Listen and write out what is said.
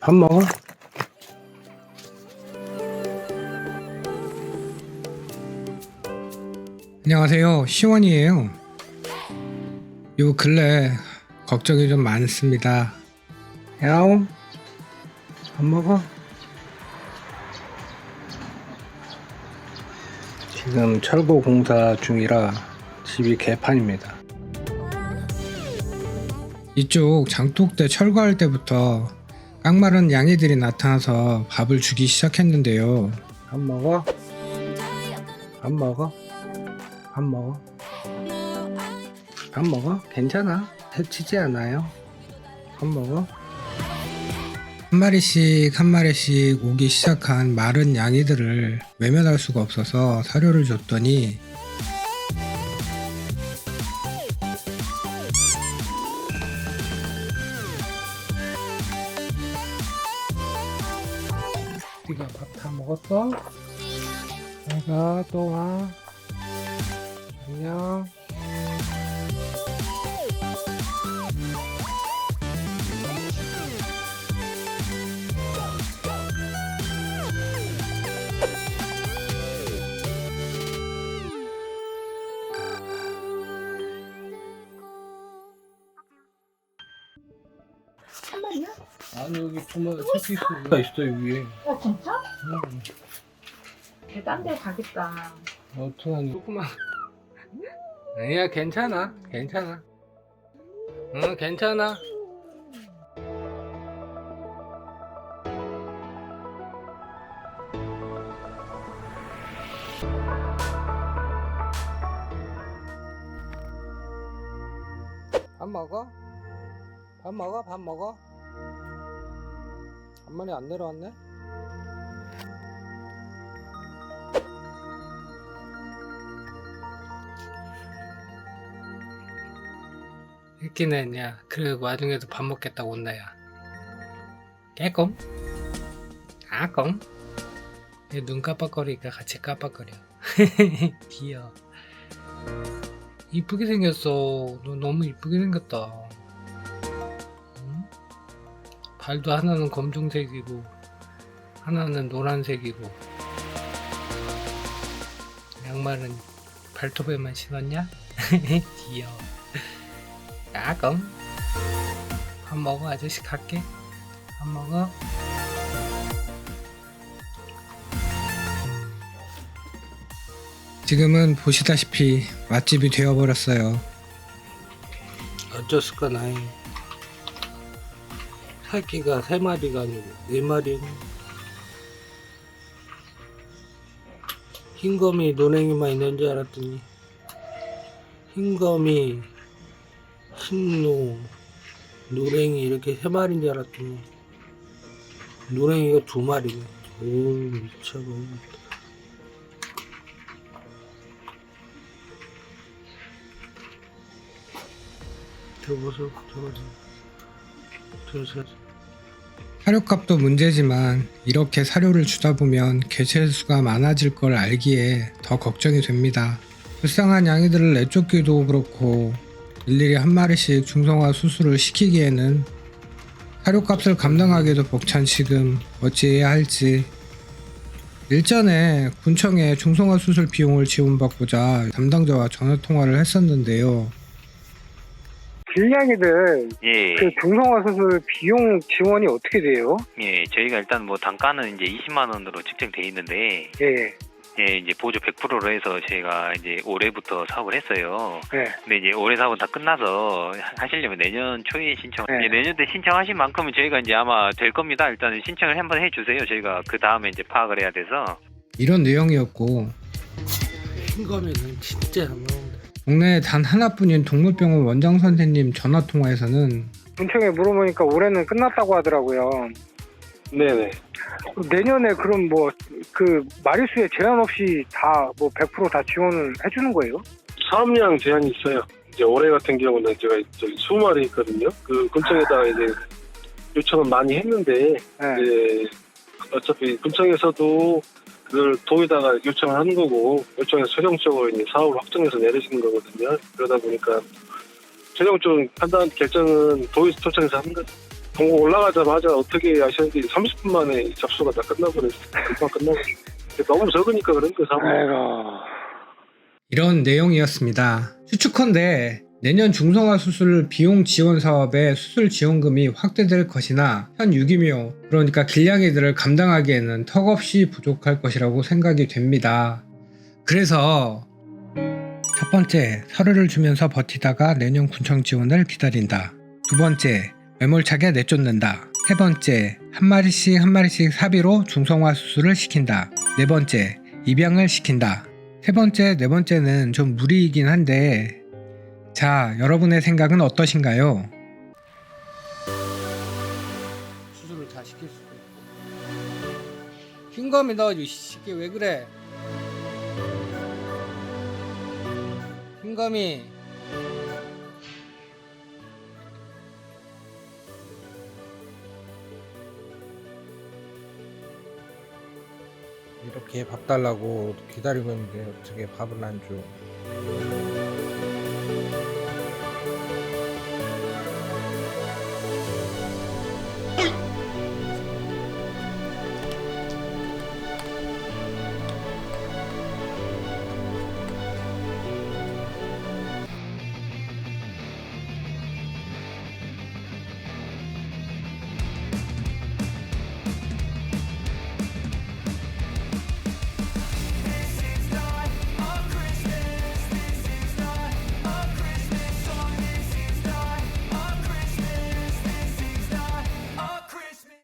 밥 먹어? 안녕하세요. 시원이에요. 요 근래 걱정이 좀 많습니다. 야옹, 밥 먹어? 지금 철거 공사 중이라 집이 개판입니다. 이쪽 장독대 철거할 때부터 깡마른 양이들이 나타나서 밥을 주기 시작했는데요. 밥 먹어? 밥 먹어? 밥 먹어? 밥 먹어? 괜찮아. 해치지 않아요. 밥 먹어? 한 마리씩 한 마리씩 오기 시작한 마른 양이들을 외면할 수가 없어서 사료를 줬더니 다 먹었어? 내가 또 와. 안녕. 한 마리야? 아니 여기 보면 새끼가 있어 위에. 어 진짜? 응. 딴데 가겠다. 어떡하니 조그만 아니야 괜찮아 괜찮아 응 괜찮아 밥 먹어? 밥 먹어? 밥 먹어? 한 마리 안 내려왔네? 있기는 야. 그 와중에도 밥 먹겠다고 온다야. 깨꼼? 아꼼? 얘눈 깜빡거리니까 같이 깜빡거려. 귀여워. 이쁘게 생겼어. 너 너무 이쁘게 생겼다 발도 하나는 검정색이고 하나는 노란색이고. 양말은 발톱에만 신었냐? 귀여워. 야검 밥 먹어 아저씨 갈게. 밥 먹어. 지금은 보시다시피 맛집이 되어버렸어요. 어쩔 수가 나이 새끼가 세 마리가 아니고 네 마리는 흰검이 노랭이만 있는 줄 알았더니 흰검이 흰노, 노랭이 이렇게 세 마리인 줄 알았더니 노랭이가 두 마리네. 오. 저, 저, 저. 사료값도 문제지만 이렇게 사료를 주다 보면 개체수가 많아질 걸 알기에 더 걱정이 됩니다. 불쌍한 양이들을 내쫓기도 그렇고 일일이 한 마리씩 중성화 수술을 시키기에는 사료값을 감당하기도 벅찬 지금 어찌해야 할지 일전에 군청에 중성화 수술 비용을 지원받고자 담당자와 전화 통화를 했었는데요. 길냥이들 예, 그 중성화 수술 비용 지원이 어떻게 돼요? 예, 저희가 일단 뭐 단가는 이제 20만 원으로 측정돼 있는데, 예, 예, 이제 보조 100%로 해서 저희가 이제 올해부터 사업을 했어요. 예. 근데 이제 올해 사업은 다 끝나서 하시려면 내년 초에 신청, 네. 예, 내년 때 신청하신 만큼은 저희가 이제 아마 될 겁니다. 일단 신청을 한번 해주세요. 저희가 그 다음에 이제 파악을 해야 돼서. 이런 내용이었고 흰검이는 진짜 안 동네에 단 하나뿐인 동물병원 원장 선생님 전화 통화에서는 군청에 물어보니까 올해는 끝났다고 하더라고요. 네네. 내년에 그럼 뭐 그 마리수에 제한 없이 다 뭐 100%다 지원을 해주는 거예요? 사업량 제한이 있어요. 이제 올해 같은 경우는 제가 저기 20마리 있거든요. 그 군청에다가 이제 요청을 많이 했는데, 예. 이제 어차피 군청에서도 그걸 도에다가 요청을 하는 거고, 요청해서 최종적으로 이제 사업을 확정해서 내리시는 거거든요. 그러다 보니까 최종적인 판단 결정은 도에서 초청해서 하는 거죠. 동고 올라가자마자 어떻게 하셨는지 30분 만에 접수가 다 끝나버렸어요. 금방 끝나버렸어요. 너무 적으니까 그런 거 사고. 이런 내용이었습니다. 추측컨대 내년 중성화 수술 비용 지원 사업의 수술 지원금이 확대될 것이나 현 유기묘 그러니까 길냥이들을 감당하기에는 턱없이 부족할 것이라고 생각이 됩니다. 그래서 첫 번째 서류를 주면서 버티다가 내년 군청 지원을 기다린다. 두 번째 매몰차게 내쫓는다. 세 번째 한 마리씩 한 마리씩 사비로 중성화 수술을 시킨다. 네 번째 입양을 시킨다. 세 번째, 네 번째는 좀 무리이긴 한데, 자, 여러분의 생각은 어떠신가요? 수술을 다 시킬 수도 있고. 흰검이 넣어줘, 이게 왜 그래? 흰검이. 이렇게 밥 달라고 기다리고 있는데 어떻게 밥을 안 줘?